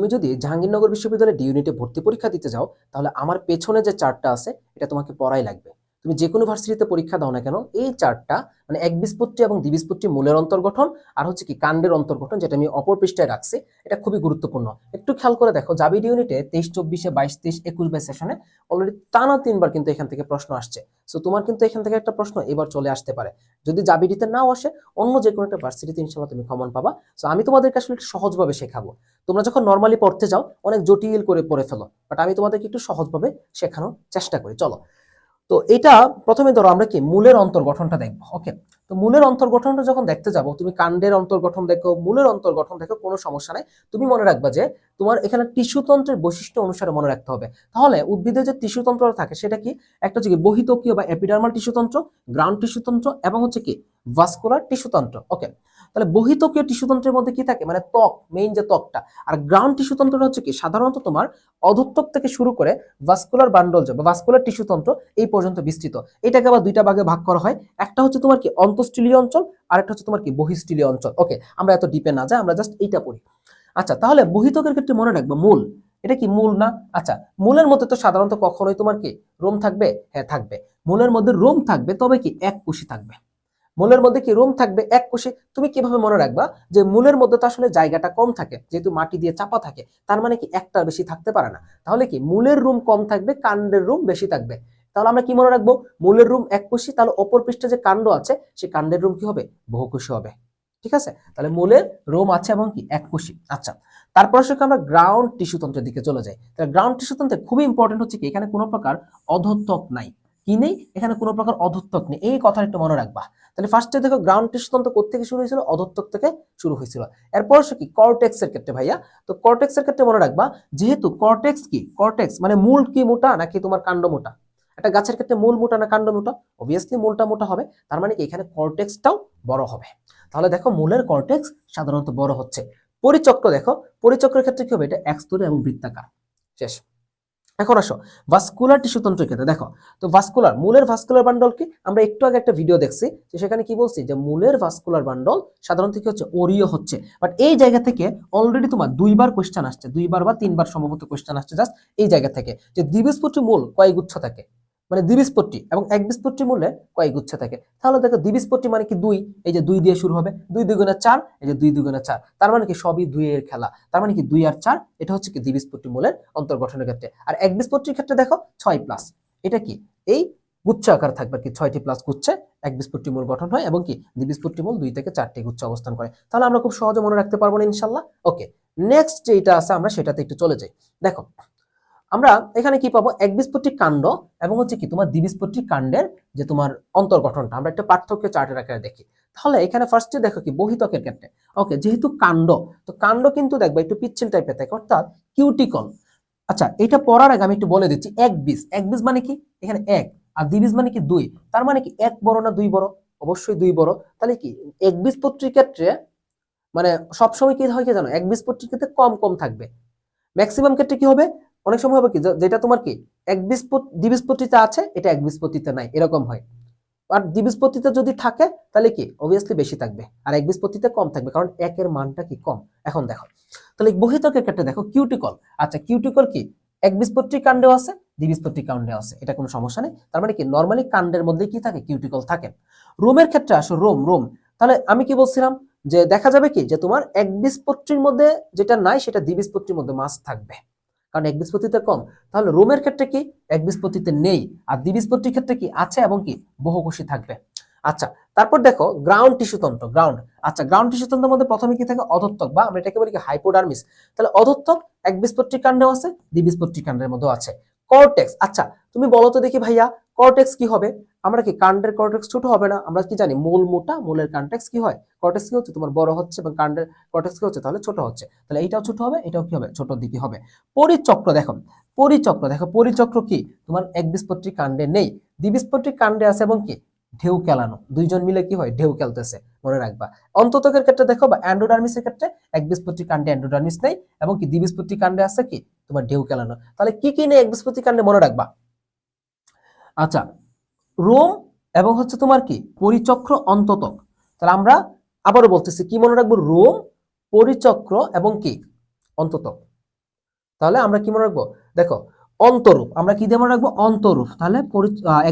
তুমি যদি জাহাঙ্গীরনগর বিশ্ববিদ্যালয়ে ডি ইউনিটে ভর্তি পরীক্ষা দিতে যাও, তাহলে আমার পেছনে যে চার্টটা আছে, এটা তোমাকে পড়াই লাগবে। তুমি যে কোনো ভার্সিটিতে পরীক্ষা দাও না কেন, এই চার্টটা মানে এক বিস্পত্তি এবং দ্বিবীজপত্তি মূলের অন্তর্গঠন আর হচ্ছে কি কাণ্ডের অন্তর্গঠন যেটা আমি অপর পৃষ্ঠায় রাখছি, এটা খুবই গুরুত্বপূর্ণ। একটু খেয়াল করে দেখো জাবিড ইউনিটে তেইশ, চব্বিশে, বাইশ, তেইশ, একুশ বাইশ সেশনে অলরেডি টানা তিনবার কিন্তু এখান থেকে প্রশ্ন আসছে। সো তোমার কিন্তু এখান থেকে একটা প্রশ্ন এবার চলে আসতে পারে। যদি জাবিডিতে নাও আসে, অন্য যে কোনো একটা ভার্সিটিতে ইনশাল্লাহ তুমি কমন পাবা। সো আমি তোমাদেরকে আসলে একটু সহজভাবে শেখাবো। তোমরা যখন নর্মালি পড়তে যাও, অনেক জটিল করে পড়ে ফেলো। বাট আমি তোমাদেরকে একটু সহজভাবে শেখানোর চেষ্টা করি। চলো। তো এটা প্রথমে ধরো আমরা কি মূলের অন্তর্গঠনটা দেখব ওকে তো মূলের অন্তর্গঠনটা যখন দেখতে যাব, তুমি কাণ্ডের অন্তর্গঠন দেখো, মূলের অন্তর্গঠন দেখো, কোনো সমস্যা নাই। তুমি মনে রাখবা যে তোমার এখানে টিস্যুতন্ত্রের বৈশিষ্ট্য অনুসারে মনে রাখতে হবে। তাহলে উদ্ভিদের যে টিস্যুতন্ত্র থাকে, সেটা কি? একটা হচ্ছে কি বহিতকীয় বা এপিডার্মাল টিস্যুতন্ত্র গ্রাউন্ড টিস্যুতন্ত্র এবং হচ্ছে কি ভাস্কুলার টিস্যুতন্ত্র ওকে তাহলে বহিতকীয় টিস্যুতন্ত্রের মধ্যে কি থাকে? মানে ত্বক মেইন যে ত্বকটা। আর গ্রাউন্ড টিস্যুতন্ত্রটা হচ্ছে কি? সাধারণত তোমার অধত্বক থেকে শুরু করে ভাস্কুলার বান্ডল বা ভাস্কুলার টিস্যুতন্ত্র এই পর্যন্ত বিস্তৃত। এটাকে আবার দুইটা ভাগে ভাগ করা হয়। একটা হচ্ছে তোমার কি অন্তঃস্টিলীয় অঞ্চল, আর একটা হচ্ছে তোমার কি বহিঃস্টিলীয় অঞ্চল। ওকে আমরা এত ডিপে না যাই, আমরা জাস্ট এইটা পড়ি। আচ্ছা তাহলে বহিতকের ক্ষেত্রে মনে রাখব মূল। এটা কি মূল না? আচ্ছা মূলের মধ্যে তো সাধারণত কখনোই তোমার কি রোম থাকবে? হ্যাঁ থাকবে। মূলের মধ্যে রোম থাকবে, তবে কি এক কোষী থাকবে। মূলের মধ্যে কি রুম থাকবে? এক কোষে। তুমি কীভাবে মনে রাখবা যে মূলের মধ্যে তো আসলে জায়গাটা কম থাকে, যেহেতু মাটি দিয়ে চাপা থাকে, তার মানে কি একটা বেশি থাকতে পারে না। তাহলে কি মূলের রুম কম থাকবে, কাণ্ডের রুম বেশি থাকবে। তাহলে আমরা কি মনে রাখব? মূলের রুম এক কোষী, তাহলে অপর পৃষ্ঠে যে কাণ্ড আছে সেই কাণ্ডের রুম কি হবে? বহুকোষী হবে। ঠিক আছে? তাহলে মূলের রোম আছে এবং কি এক কোষী। আচ্ছা তারপর আসলে আমরা গ্রাউন্ড টিস্যুতন্ত্রের দিকে চলে যাই। তাহলে গ্রাউন্ড টিস্যুতন্ত্রে খুবই ইম্পর্টেন্ট হচ্ছে কি, এখানে কোনো প্রকার অধত্বক নাই। কি নেই? এখানে কোনো প্রকার অধত্বক নেই। এই কথা একটু মনে রাখবা। তাহলে ফার্স্টে দেখো গ্রাউন্ড টিস্যুতন্ত্র কোথেকে শুরু হয়েছিল? অধত্বক থেকে শুরু হয়েছিল। এরপর সে কি? কর্টেক্স এর ক্ষেত্রে ভাইয়া। তো কর্টেক্স এর ক্ষেত্রে মনে রাখবা, যেহেতু কর্টেক্স কি? কর্টেক্স মানে মূল কি মোটা নাকি তোমার কাণ্ড মোটা? একটা গাছের ক্ষেত্রে মূল মোটা না কাণ্ড মোটা? অবভিয়াসলি মূলটা মোটা হবে। তার মানে কি? এখানে কর্টেক্সটাও বড় হবে। তাহলে দেখো মূলের কর্টেক্স সাধারণত বড় হচ্ছে। পরিচক্র দেখো। পরিচক্রের ক্ষেত্রে কি হবে? এটা একস্তরীয় এবং বৃত্তাকার। শেষ। এখন আসো ভাস্কুলার টিস্যুতন্ত্রের ক্ষেত্রে দেখো, তো ভাস্কুলার মূলের ভাস্কুলার বান্ডলকে আমরা একটু আগে একটা ভিডিও দেখছি, যে সেখানে কি বলছি? যে মূলের ভাস্কুলার বান্ডল সাধারণত কি হচ্ছে ওরিও হচ্ছে। বাট এই জায়গা থেকে অলরেডি তোমার দুইবার কোশ্চেন আসছে, দুইবার বা তিনবার সম্ভবত কোশ্চেন আসছে জাস্ট এই জায়গা থেকে, যে দ্বিবীজপত্রী মূল কয় গুচ্ছ থাকে? মানে দ্বিবীজপত্রী এবং এক বীজপত্রী মূলে কয় গুচ্ছ থাকে। তাহলে দেখো দ্বিবীজপত্রী মানে কি দুই? এই যে দুই দিয়ে শুরু হবে। দুই দুগুণে চার, এই যে দুই দুগুণে চার। তার মানে কি সবই দুইয়ের খেলা। তার মানে কি দুই আর চার, এটা হচ্ছে কি দ্বিবীজপত্রী মূলের অন্তর্গঠনের ক্ষেত্রে। আর এক বীজপত্রীর ক্ষেত্রে দেখো ছয় প্লাস এটা কি? এই গুচ্ছ আকার থাকবে কি ছয়টি প্লাস গুচ্ছে এক বীজপত্রী মূল গঠন হয় এবং কি দ্বিবীজপত্রী মূল দুই থেকে চারটি গুচ্ছ অবস্থান করে। তাহলে আমরা খুব সহজে মনে রাখতে পারব না ইনশাল্লাহ ওকে নেক্সট যেটা আছে আমরা সেটাতে একটু চলে যাই। দেখো আমরা এখানে কি পাবো? একবীজপত্রী কাণ্ড এবং হচ্ছে কি তোমার দ্বিবীজপত্রী কাণ্ডের যে তোমার অন্তর্গঠনটা আমরা একটা পার্থক্য চার্টের আকারে দেখি। তাহলে এখানে ফার্স্টে দেখো কি, বহিতকের ক্ষেত্রে। ওকে যেহেতু কাণ্ড, তো কাণ্ড কিন্তু দেখবে একটু পিচ্ছিল টাইপের থাকে, অর্থাৎ কিউটিকল আচ্ছা এটা পড়ার আগে আমি একটু বলে দিচ্ছি, এক বীজ এক বীজ মানে কি? এখানে এক। আর দ্বিবীজ মানে কি? দুই। তার মানে কি, এক বড় না দুই বড়? অবশ্যই দুই বড়। তাহলে কি, এক বীজপত্রীর ক্ষেত্রে মানে সবসময় কি হয় কি জানো? এক বীজপত্রীর ক্ষেত্রে কম কম থাকবে। ম্যাক্সিমাম ক্ষেত্রে কি হবে? অনেক সময় হবে কি যেটা তোমার কি, এক দ্বিবীজপত্রিতে আছে, এটা এক বীজপত্রিতে নাই, এরকম হয়। আর দ্বিবীজপত্রিতে যদি থাকে, তাহলে কি অবভিয়াসলি বেশি থাকবে, আর এক বীজপত্রিতে কম থাকবে, কারণ একের মানটা কি কম? এখন দেখো, তাহলে বহিতকের ক্ষেত্রে দেখো কিউটিকল আচ্ছা কিউটিকল কি, এক বীজপত্রী কাণ্ডেও আছে দ্বিবীজপত্রী কাণ্ডেও আছে, এটা কোনো সমস্যা নেই, তার মানে কি নর্মালি কাণ্ডের মধ্যে কি থাকে কিউটিকল থাকে। রোমের ক্ষেত্রে আসো, রোম রোম, তাহলে আমি কি বলছিলাম, যে দেখা যাবে কি, যে তোমার এক বীজপত্রীর মধ্যে যেটা নাই, সেটা দ্বিবীজপত্রীর মধ্যে মাছ থাকবে। কারণ এক বিস্পত্তিতে কম। তাহলে রোমের ক্ষেত্রে কি? এক বিস্পত্তিতে নেই। আর দ্বিবীজপত্রির ক্ষেত্রে কি? আছে এবং কি? বহুকোষী থাকবে। আচ্ছা তারপর দেখো গ্রাউন্ড টিস্যুতন্ত্র গ্রাউন্ড আচ্ছা গ্রাউন্ড টিস্যুতন্ত্রের মধ্যে প্রথমে কি থাকে? অধত্তক বা আমরা এটাকে বলি কি? হাইপোডার্মিস তাহলে অধত্তক এক বীজপত্রী কাণ্ডেও আছে দ্বিবীজপত্রী কাণ্ডের মধ্যেও আছে। কর্টেক্স আচ্ছা তুমি বলো তো দেখি ভাইয়া কর্টেক্স কি হবে? আমরা কি কাণ্ডের কর্টেক্স ছোট হবে না? আমরা কি জানি মূল মোটা মূলের কর্টেক্স কি হয়? কর্টেক্স কি হচ্ছে? তোমার বড় হচ্ছে এবং কাণ্ডের কর্টেক্স কি হচ্ছে? তাহলে ছোট হচ্ছে। তাহলে এইটাও ছোট হবে, এটাও কি হবে? ছোট দিকে হবে। পরিচক্র দেখো। পরিচক্র দেখো। পরিচক্র কি? তোমার এক বীজপত্রী কাণ্ডে নেই। দ্বিবীজপত্রী কাণ্ডে আছে এবং কি? ঢেউ খেলানো দুইজন মিলে কি হয়? ঢেউ খেলতেছে। মনে রাখবা। অন্ততকের ক্ষেত্রে দেখো বা অ্যান্ডোডার্মিসের ক্ষেত্রে এক বীজপত্রী কাণ্ডে অ্যান্ডোডার্মিস নেই এবং কি দ্বিবীজপত্রী কাণ্ডে আছে কি? তোমার ঢেউ খেলানো তাহলে কি কি নেই এক বীজপত্রী কাণ্ডে মনে রাখবা? আচ্ছা রোম এবং হচ্ছে তোমার কি? পরিচক্র অন্ততক। তাহলে আমরা আবারও বলতেছি কি মনে রাখব? রোম পরিচক্র এবং কি? অন্ততক। তাহলে আমরা কি মনে রাখব? দেখো অন্তরূপ। আমরা কি দিয়ে মনে রাখব? অন্তরূপ। তাহলে আহ,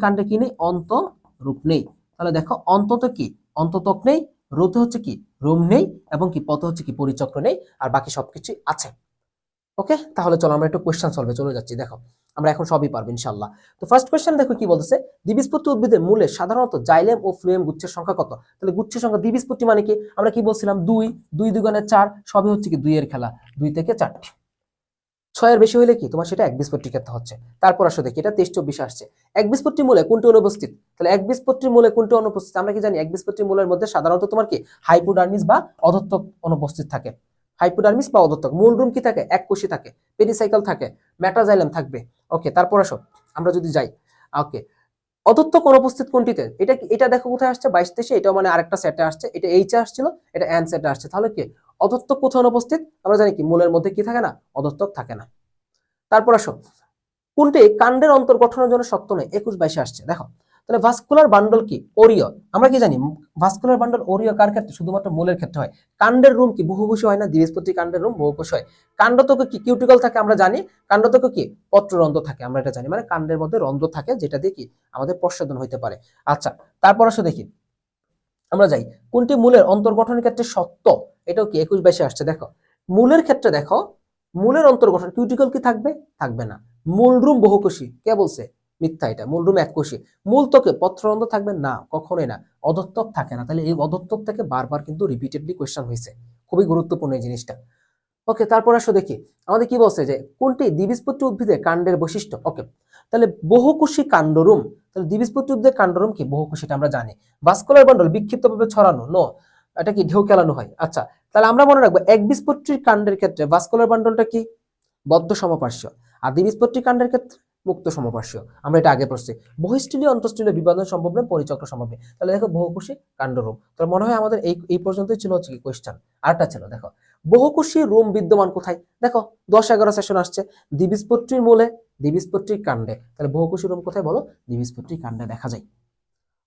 কাণ্ডে কি নেই? অন্তরূপ নেই। তাহলে দেখো অন্তত কি? অন্ততক নেই। রোধে হচ্ছে কি? রোম নেই এবং কি? পথ হচ্ছে কি? পরিচক্র নেই। আর বাকি সবকিছু আছে। ওকে তাহলে চলো আমরা একটু কোয়েশ্চেন সলভে চলে যাচ্ছি। দেখো, আমরা এখন সবই পারব ইনশাল্লাহ তো ফার্স্ট কোয়েশ্চেন দেখো কি বলতেছে? দ্বিবীজপত্রী উদ্ভিদের মূলে সাধারণত জাইলেম ও ফ্লুয়েম গুচ্ছের সংখ্যা কত? তাহলে গুচ্ছের সংখ্যা দ্বিবীজপত্রী মানে কি? আমরা কি বলছিলাম? দুই দুই দুগুণে চার, সবই হচ্ছে কি দুইয়ের খেলা, দুই থেকে চারটি ছয়ের বেশি হইলে কি? তোমার সেটা এক বীজপত্রী ক্ষেত্রে হচ্ছে। তারপর আসো দেখি, এটা তেইশ, চব্বিশ আসছে। এক বীজপত্রী মূলে কোনটি অনুপস্থিত? তাহলে এক বীজপত্রীর মূলে কোনটি অনুপস্থিত? আমরা কি জানি, এক বীজপত্রী মূলের মধ্যে সাধারণত তোমার কি? হাইপোডার্মিস বা অধত্তক অনুপস্থিত থাকে। হাইপোডার্মিস বা অধত্তক। মূল রুম কি থাকে? এক কোষী থাকে। পেরিসাইকেল থাকে। ম্যাটাজাইলাম থাকবে। ওকে তারপর আসো। আমরা যদি যাই। ওকে অধত্তক অনুপস্থিত কোনটিতে এটা এটা দেখো কোথায় আসছে? বাইশ তেইশে এটা মানে আরেকটা সেটে আসছে। এটা এইচে আসছিল, এটা এন সেটে আসছে। তাহলে কি? অধত্তক কোথায় অনুপস্থিত? আমরা জানি কি, মূলের মধ্যে কি থাকে না? অধত্তক থাকে না। তারপর আসো। কোনটি কাণ্ডের অন্তর্গঠনের জন্য সত্য নয়। একুশ বাইশে আসছে। দেখো তাহলে ভাস্কুলার বান্ডল কি? ওরিয় আমরা কি জানি? ভাস্কুলার বান্ডল ওরিয় কার ক্ষেত্রে? শুধুমাত্র মূলের ক্ষেত্রে হয়। কাণ্ডের রুম কি? বহুকোষী হয় না দ্বিবীজপত্রী কাণ্ডের রুম বহুকোষ হয়। কাণ্ডতক কি? কিউটিকল থাকে আমরা জানি। কাণ্ডতক কি? পত্ররন্ধ্র থাকে, আমরা এটা জানি। মানে কাণ্ডের মধ্যে রন্ধ্র থাকে, যেটা দিয়ে কি? আমাদের প্রসাধন হইতে পারে। আচ্ছা তারপর আসো দেখি। আমরা যাই। কোনটি মূলের অন্তর্গঠনের ক্ষেত্রে সত্য? এটাও কি? একুশ বাইশে আসছে, দেখো। মূলের ক্ষেত্রে দেখো, মূলের অন্তর্গঠন কিউটিকল কি থাকবে? থাকবে না। মূল রুম বহুকোষী। কে বলছে? মিথ্যা এটা, মূল রুম এককোষী। মূল ত্বকে পত্ররন্ধ্র থাকবে না, কখনোই না, অধত্তক থাকে না। তাহলে এই অধত্তক থেকে বারবার কিন্তু রিপিটেডলি কোয়েশ্চেন হয়েছে। খুবই গুরুত্বপূর্ণ এই জিনিসটা। ওকে তারপর আসো দেখি। আমাদের কি বলছে যে, কোনটি দ্বিবীজপত্রী উদ্ভিদের কাণ্ডের বৈশিষ্ট্য? ওকে তাহলে বহুকোষী কাণ্ডরুম তাহলে দ্বিবীজপত্রী উদ্ভিদের কাণ্ডরুম কি? বহুকোষীটা আমরা জানি। ভাস্কুলার বান্ডল বিক্ষিপ্তভাবে ছড়ানো নো এটা কি ঢেউ খেলানো হয়? আচ্ছা তাহলে আমরা মনে রাখব একবীজপত্রীর কাণ্ডের ক্ষেত্রে ভাস্কুলার বান্ডলটা কি? বদ্ধ সমপার্শ্ব। আর দ্বিবীজপত্রী কাণ্ডের ক্ষেত্রে মুক্ত সমপার্শ্ব। আমরা এটা আগে পড়ছি। বহিষ্ঠলীয় অন্তঃস্থলীয় বিভাজন সম্ভব নয়, পরিচক্র সম্ভব তাহলে দেখো বহুকোষী কাণ্ডরূপ। তাহলে মনে হয় আমাদের এই এই পর্যন্তই ছিল হচ্ছে কি কোয়েশ্চেন আরটা ছিল, দেখো। বহুকোষী রোম বিদ্যমান কোথায়? দেখো, দশ এগারো সেশন আসছে। দ্বিবীজপত্রীর মূলে, দ্বিবীজপত্রীর কাণ্ডে। তাহলে বহুকোষী রোম কোথায় বলো? দ্বিবীজপত্রীর কাণ্ডে দেখা যায়।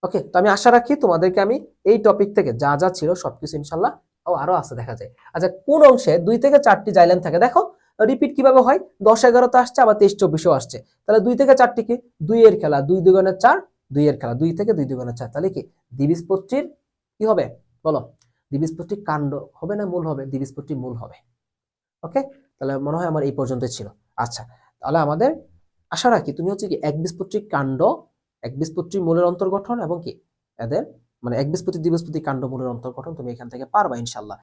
ওকে তো আমি আশা রাখি তোমাদেরকে আমি এই টপিক থেকে যা যা ছিল সবকিছু ইনশাল্লাহ ও আরও আছে দেখা যায়। আচ্ছা কোন অংশে দুই থেকে চারটি জাইলেন থাকে? দেখো রিপিট কীভাবে হয়? দশ এগারোতে আসছে, আবার তেইশ চব্বিশেও আসছে। তাহলে দুই থেকে চারটি কি? দুই এর খেলা। দুই দুগুণের চার দুই এর খেলা। দুই থেকে দুই দুগুণের চার। তাহলে কি? দ্বিবীজপত্রীর কি হবে? বলো। দ্বিবীজপত্রীর কাণ্ড হবে না মূল হবে? দ্বিবীজপত্রীর মূল হবে। ওকে? তাহলে মনে হয় আমার এই পর্যন্তই ছিল। আচ্ছা তাহলে আমাদের আশা রাখি তুমি হচ্ছে কি একবীজপত্রীর কাণ্ড, একবীজপত্রীর মূলের অন্তর্গঠন এবং কি? এদের মানে এক একবীজপত্রী, দ্বিবীজপত্রী কাণ্ড মূলের অন্তর্গঠন তুমি এখান থেকে পারবা ইনশাল্লাহ